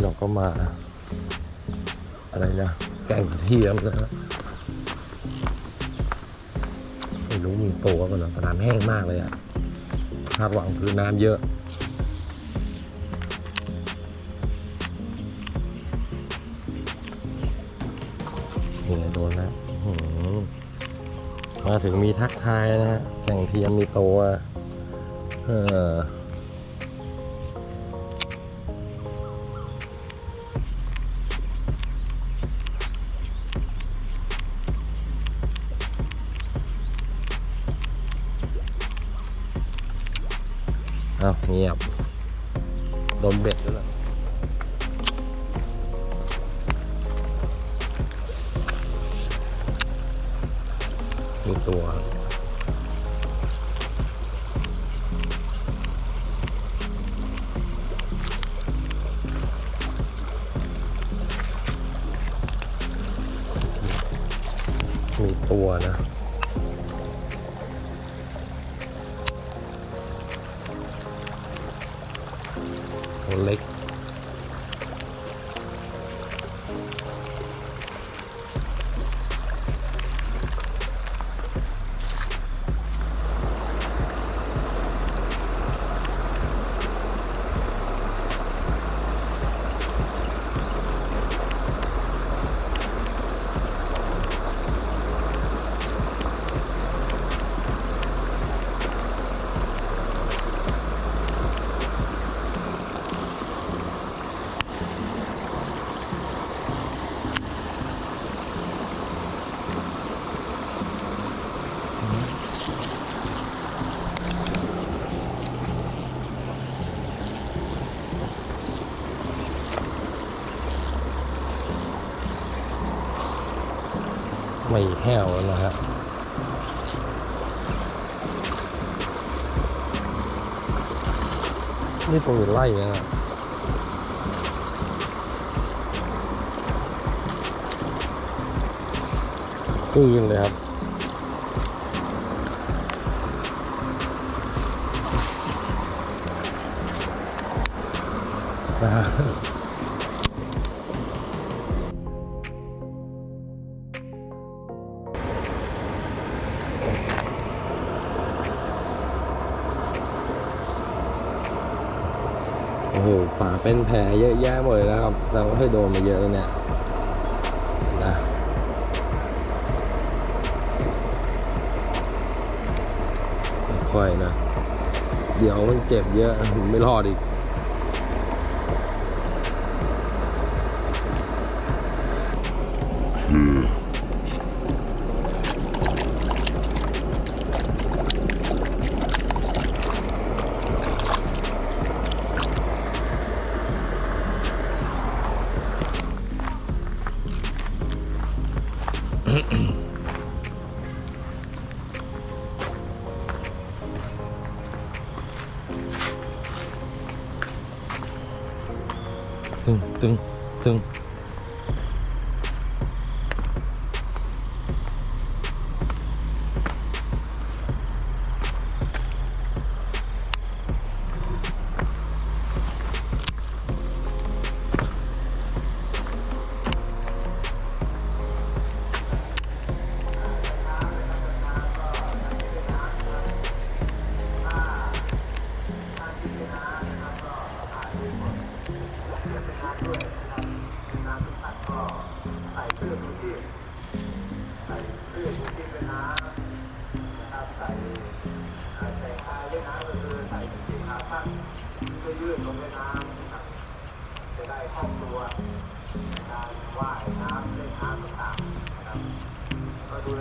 ่เราก็มา อะไรนะ แกงเทียมนะฮะไม่รู้มีตัวกันหรอน้ำแห้งมากเลยอะคาดหวังคือน้ำเยอะนี่โดนแล้วมาถึงมีทักทายนะฮะแข่งเทียมมีตัวเออ อาเงียบดนเบ็ด ไม่แห้วนะฮะนี่ตัวไล่นะกลืนเลยครับนะฮะ เป็นแผลเยอะแยะหมดเลยนะครับ เราก็ให้โดนมาเยอะเลยเนี่ยนะค่อยนะ เดี๋ยวมันเจ็บเยอะไม่รอดอีก อั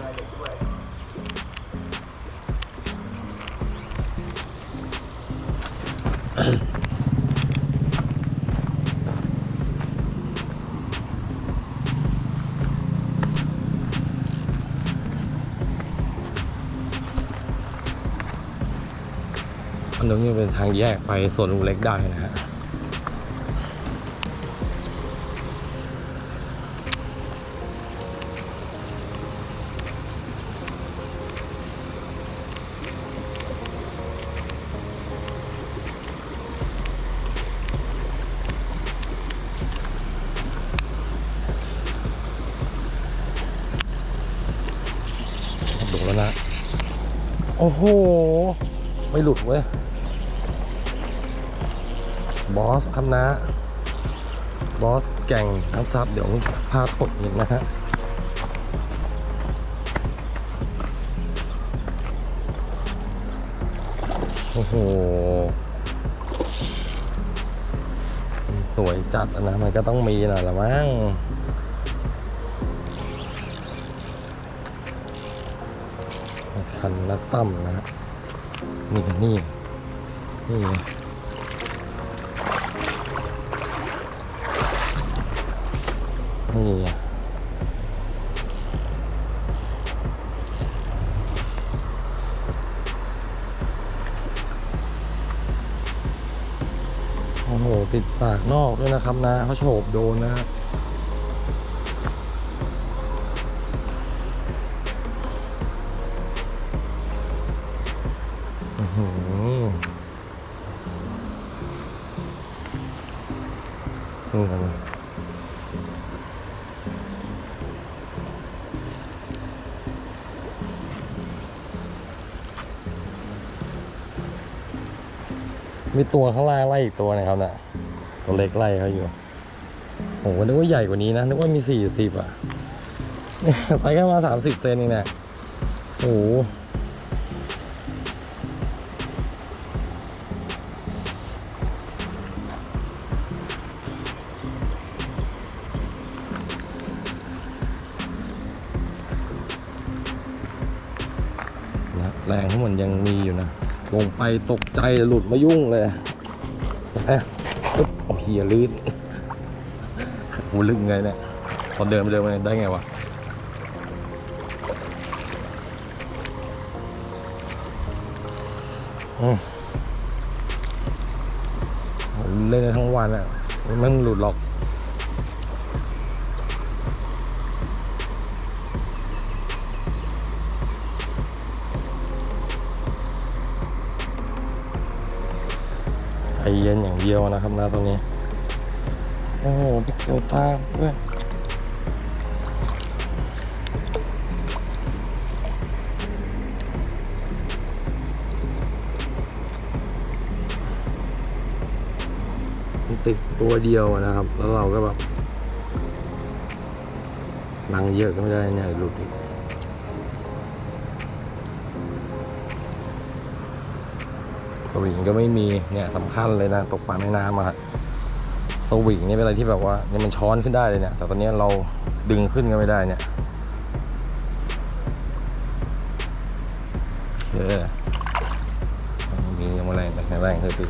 นนี้ยังเป็นทางแยกไปสวนลุงเล็กได้นะฮะ โอ้โห ไม่หลุดเว้ย บอสครับนะ บอสแก่งครับซับเดี๋ยวพาตกอีกนะฮะโอ้โห สวยจัดอะนะ มันก็ต้องมีหน่อยละมั้ง คันละตั้มนะฮะนี่นี่นี่นี่โอ้โหติดปากนอกด้วยนะครับนะเขาโฉบโดนนะครับ ตัวข้างล่างไล่อีกตัวนะครับน่ะตัวเล็กไล่เขาอยู่โอ้โหนึกว่าใหญ่กว่านี้นะนึกว่ามีสี่สิบอะเนี่ยไซส์แค่มาสามสิบเซนเองเนี่ยโอ้โหแรงที่มันยังมีอยู่นะ ลงไปตกใจหลุดมายุ่งเลยนะปึ๊บโอ้เฮียลื่นโอ้ลึกไงเนี่ยตอนเดินไปเดินมาได้ไงวะเล่นได้ทั้งวันอะไม่หลุดหรอก เย็นอย่างเดียวนะครับนะตรงนี้ โอ้โหปิกเซลตาด้วยมันติดตัวเดียวนะครับ แล้วเราก็แบบนังเยอะก็ไม่ได้เนี่ยหลุดอีก วิงก็ไม่มีเนี่ยสำคัญเลยนะตกปลาแม่น้ำอะสวิงนี่เป็นอะไรที่แบบว่าเนี่ยมันช้อนขึ้นได้เลยเนี่ยแต่ตอนนี้เราดึงขึ้นก็ไม่ได้เนี่ยโอเคมีอะไรแรงแต่แรงคือ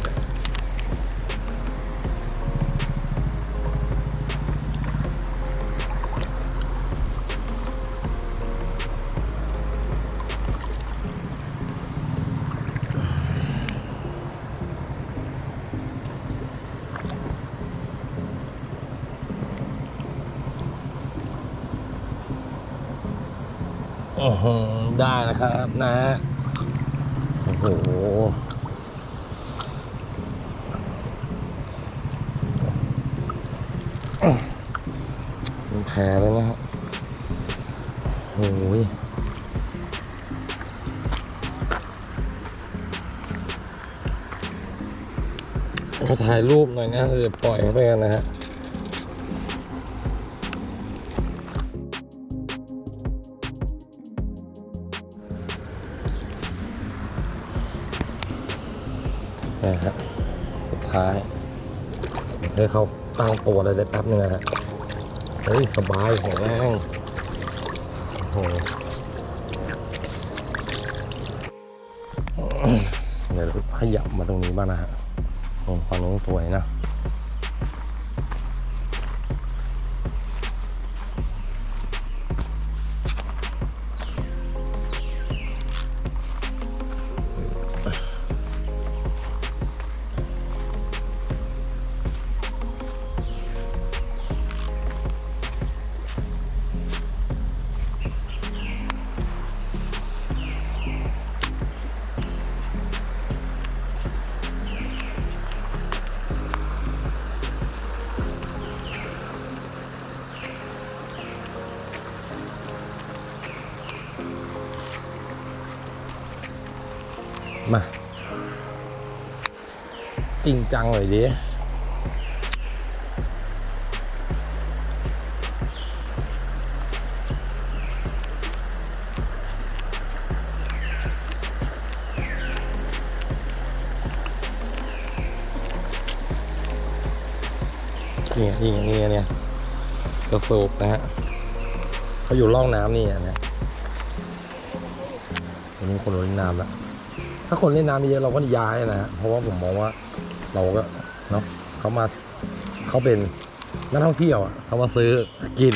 นะ โอ้โหมันแผลเลยนะฮะโอ้ยก็ถ่ายรูปหน่อยนะเดี๋ยวปล่อยเขาไปกันนะฮะ นะฮะสุดท้ายให้เขาตั้งตัวได้ได้แป๊บนึงนะฮะเฮ้ยสบายแข็งแรงโอ้โหเดี๋ยวขยับมาตรงนี้บ้างนะฮะโอ้ฝั่งนู้นสวยนะ ริงจังเลยดินี่นี่นี่เนี่ยกระสูบนะฮะเขาอยู่ร่องน้ำนี่อะนะวันนี้คนเล่นน้ำแล้วถ้าคนเล่นน้ำเยอะเราก็ย้ายนะฮะเพราะว่าผมมองว่า เราก็เนาะเขามาเขาเป็นนักท่องเที่ยวอะเขามาซื้อกิน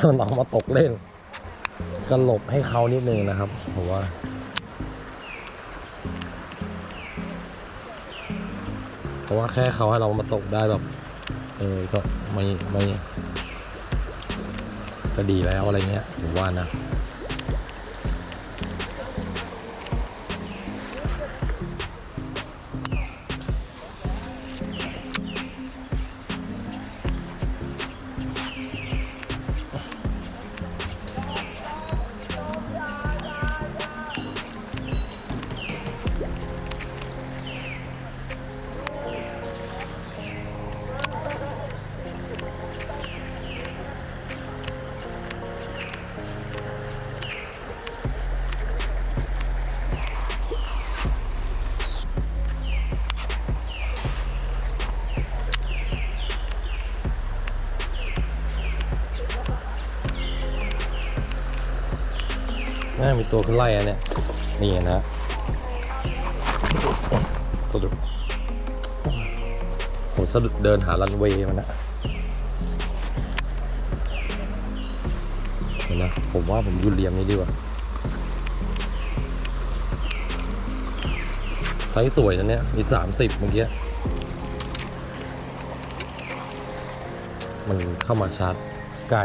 ส่วนเรามาตกเล่นก็หลบให้เขานิดนึงนะครับผมว่าเพราะว่าแค่เขาให้เรามาตกได้แบบเออก็ไม่ไม่ก็ดีแล้วอะไรเงี้ยผมว่านะ ตัวขึ้นไล่อะเนี่ยนี่นะสะดุดผมสะดุดเดินหารันเวย์มันนะเห็นนะ ผมว่าผมอยูเรียมนี้ดีกว่าไซส์สวยนะเนี่ยมีสามสิบเมื่อกี้ มันเข้ามาชาร์จใกล้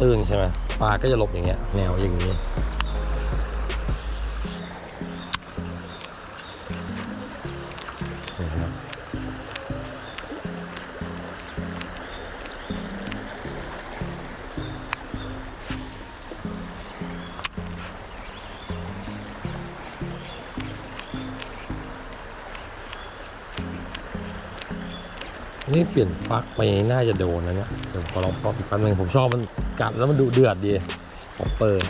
ตื้นใช่ไหมปลาก็จะหลบอย่างเงี้ยแนวอย่างนี้ ปลี่ยนปลั๊กไปน่าจะโดนนะเนี่ยเดี๋ยวขอลองปอกอีกแป๊บนึงผมชอบมันกัดแล้วมันดูเดือดดีขอเปิด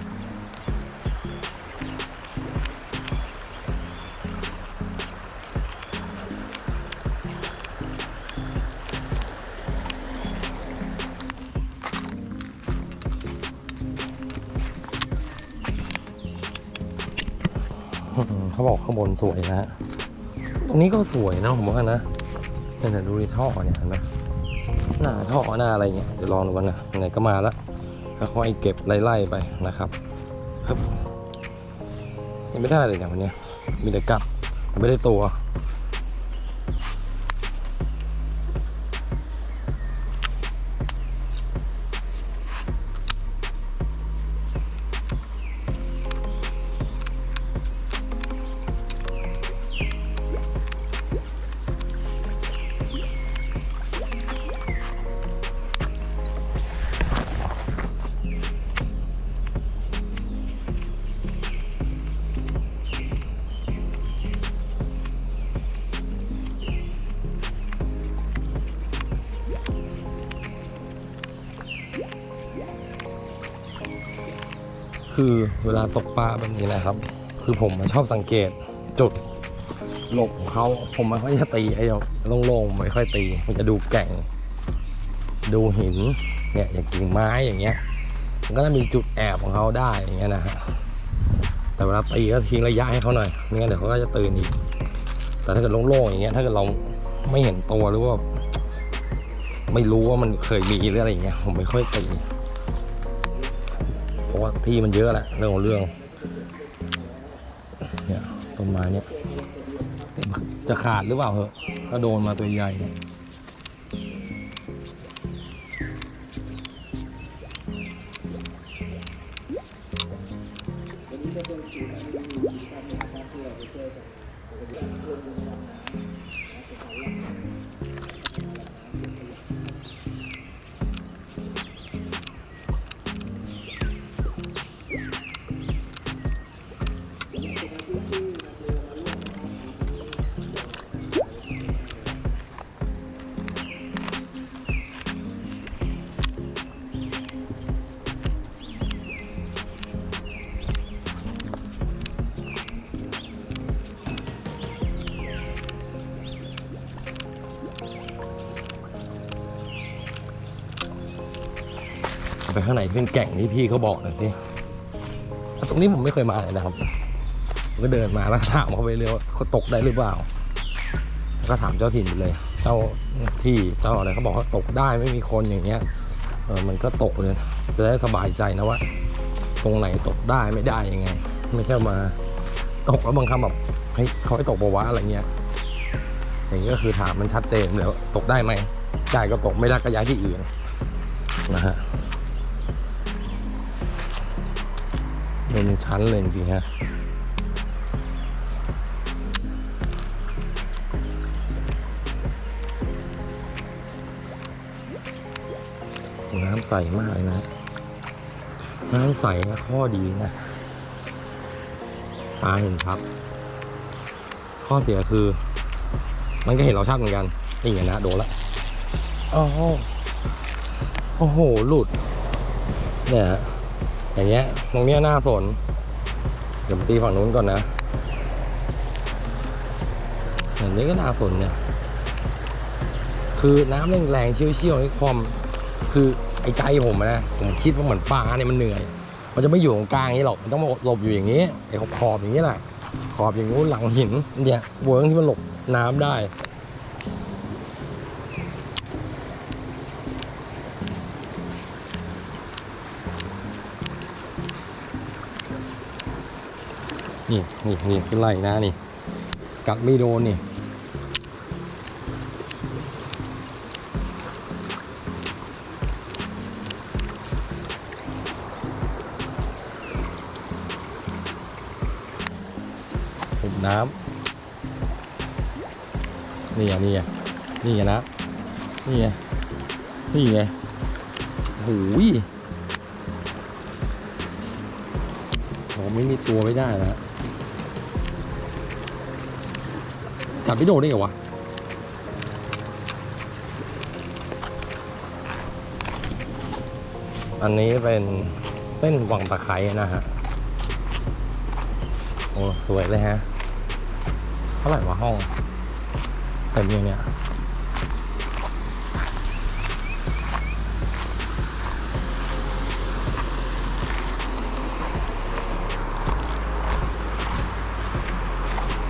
อืมเขาบอกข้างบนสวยนะฮะ ตรงนี้ก็สวยนะผมว่านะ เนี่ยดูในท่อเนี่ยเห็นไหมหน้าท่อหน้าอะไรเงี้ยเดี๋ยวลองดูกันนะไหนก็มาแล้วค่อยเก็บไล่ๆไปนะครับครับยังไม่ได้เลยเนี่ยวันนี้มีแต่กัดแต่ไม่ได้ตัว คือเวลาตกปลาแบบนี้นะครับ คือผมชอบสังเกตจุดหลบของเขาผมไม่ค่อยจะตีไอ้โล่งๆไม่ค่อยตีผมจะดูแก่ง ดูหินเนี่ยอย่างกิ่งไม้อย่างเงี้ยมันก็จะมีจุดแอบของเขาได้อย่างเงี้ยนะฮะแต่เวลาตีก็ทิ้งระยะให้เขาหน่อยไม่งั้นเดี๋ยวเขาก็จะตื่นอีก แต่ถ้าเกิดโล่งๆอย่างเงี้ยถ้าเกิดเราไม่เห็นตัวหรือว่า ไม่รู้ว่ามันเคยมีหรืออะไรอย่างเงี้ยผมไม่ค่อยตี ราะว่าที่มันเยอะแหละเรื่องของเรื่องเนี่ยต้นไม้เนี่ยจะขาดหรือเปล่าเหอะถ้าโดนมาตัวใหญ่เนี่ย ไปข้างในที่เป็นแก่งที่พี่เขาบอกหน่อยสิตรงนี้ผมไม่เคยมาเลยนะครับก็เดินมาแล้วถามเขาไปเลยว่าเขาตกได้หรือเปล่าแล้วก็ถามเจ้าถิ่นไปเลย เจ้าที่เจ้าอะไรเขาบอกว่าตกได้ไม่มีคนอย่างเงี้ยเออมันก็ตกเลย จะได้สบายใจนะว่า ตรงไหนตกได้ไม่ได้ยังไง ไม่ใช่มาตกแล้วบางคำแบบเฮ้ยเขาให้ตกปะวะอะไรเงี้ยอย่างนี้ก็คือถามมันชัดเจนเลยวตกได้ไหมได้ก็ตกไม่ได้ก็ย้ายที่อื่นนะฮะ เป็นชั้นเลยจริงๆฮะน้ำใสมากนะ น้ำใสนะข้อดีนะตาเห็นชัดข้อเสียคือ มันก็เห็นเราชัดเหมือนกันนี่ไงนะโดนละโอ้โหโอ้โหหลุดเนี่ยฮะ อย่างเงี้ยตรงเนี้ยหน้าสนเดี๋ยวตีฝั่งนู้นก่อนนะอย่างนี้ก็น่าสนเนี่ย คือน้ำแรงๆเชี่ยวๆนี่ความคือไอ้ใจผมนะผมคิดว่าเหมือนปลาเนี่ยมันเหนื่อย มันจะไม่อยู่ตรงกลางนี้หรอกมันต้องมาหลบอยู่อย่างนี้ไอ้ขอบอบๆอย่างนี้แหละขอบอย่างนู้นหลังหินเนี่ยเวิร์กที่มันหลบน้ำได้ นี่นี่นี่คือไล่นะนี่ กัดไม่โดนนี่ผมน้ำนี่ไงนี่ไงนี่ไงนะนี่ไงนี่ไงหูยผมไม่มีตัวไม่ได้นะฮ ถามพี่โดนได้ไงวะอันนี้เป็นเส้นวังตะไคร้นะฮะ โอ้ สวยเลยฮะ เท่าไหร่วะห้องเต็มยังเนี่ย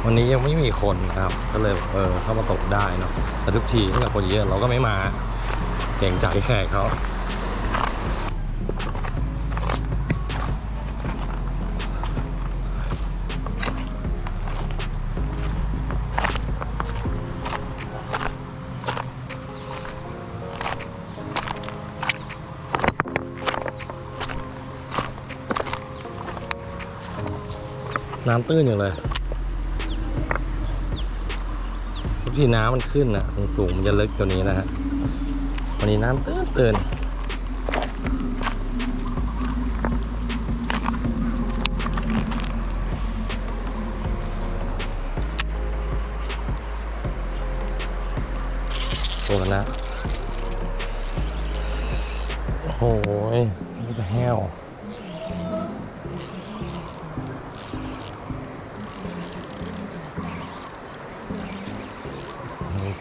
วันนี้ยังไม่มีคนนะครับ ก็เลยเออเข้ามาตกได้เนาะแต่ทุกทีถ้าเกิดคนเยอะเราก็ไม่มาเก่งใจแขกเขาน้ำตื้นอยู่เลย ที่น้ำมันขึ้นอะสูงมันจะลึกกว่านี้นะฮะวันนี้น้ำตื้นตื้น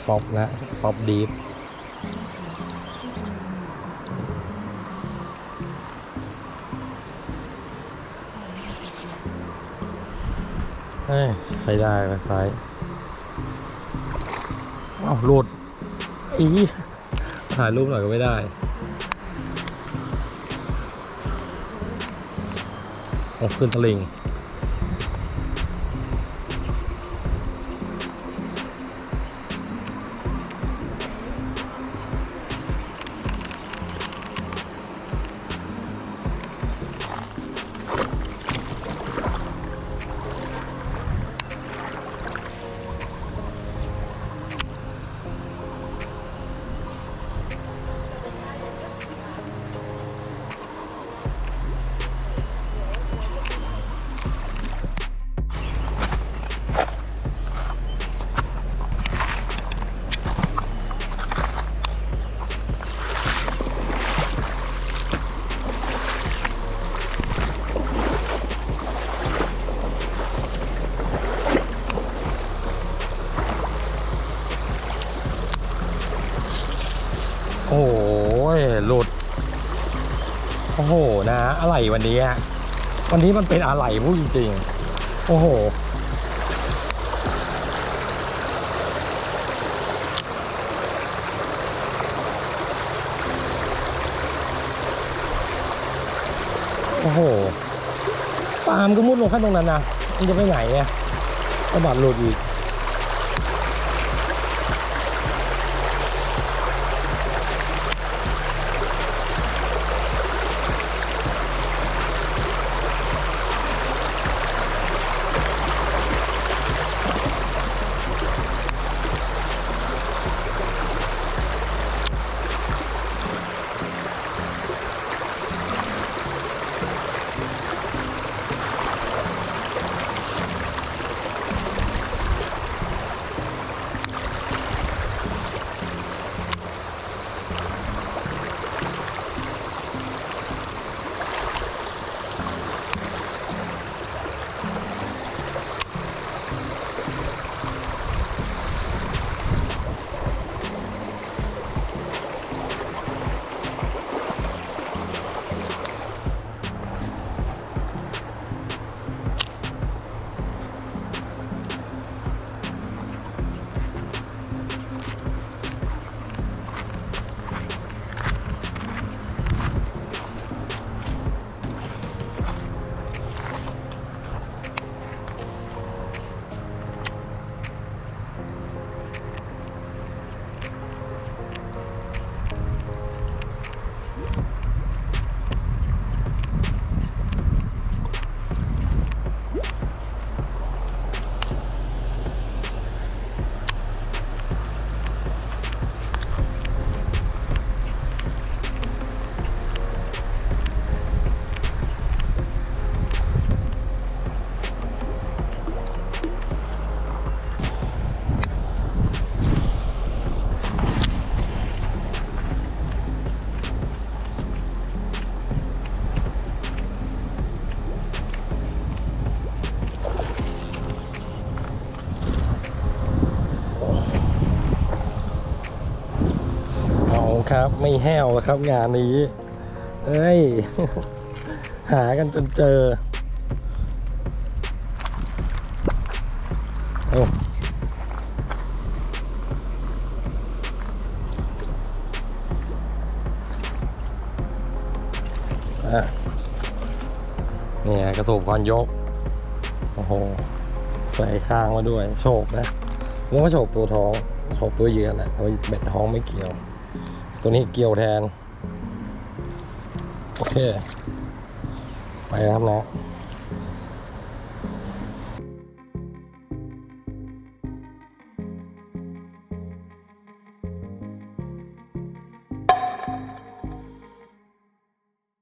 ป๊อปนะป๊อปดีฟเฮ้ใช้ได้ไปซ้ายอ้าวหลุดอีถ่ายรูปหน่อยก็ไม่ได้โอ้ขึ้นตะลิง อะไรวันนี้อะวันนี้มันเป็นอะไรพูดจริงๆ โอ้โห โอ้โห ปาล์มก็มุดลงขั้นตรงนั้นนะ มันจะไปไหนเนี่ยกระบาดหลุดอีก ครับ ไม่แห้วครับงานนี้ เอ้ย หากันจนเจอเอาเนี่ยกระสูบก่อนยก โอ้โห ใส่ข้างมาด้วยโฉบนะผมว่าโฉบตัวท้องโฉบตัวเยื่อแหละแต่ว่าเบ็ดท้องไม่เกี่ยว ตัวนี้เกี่ยวแทน โอเค ไปแล้วครับนะ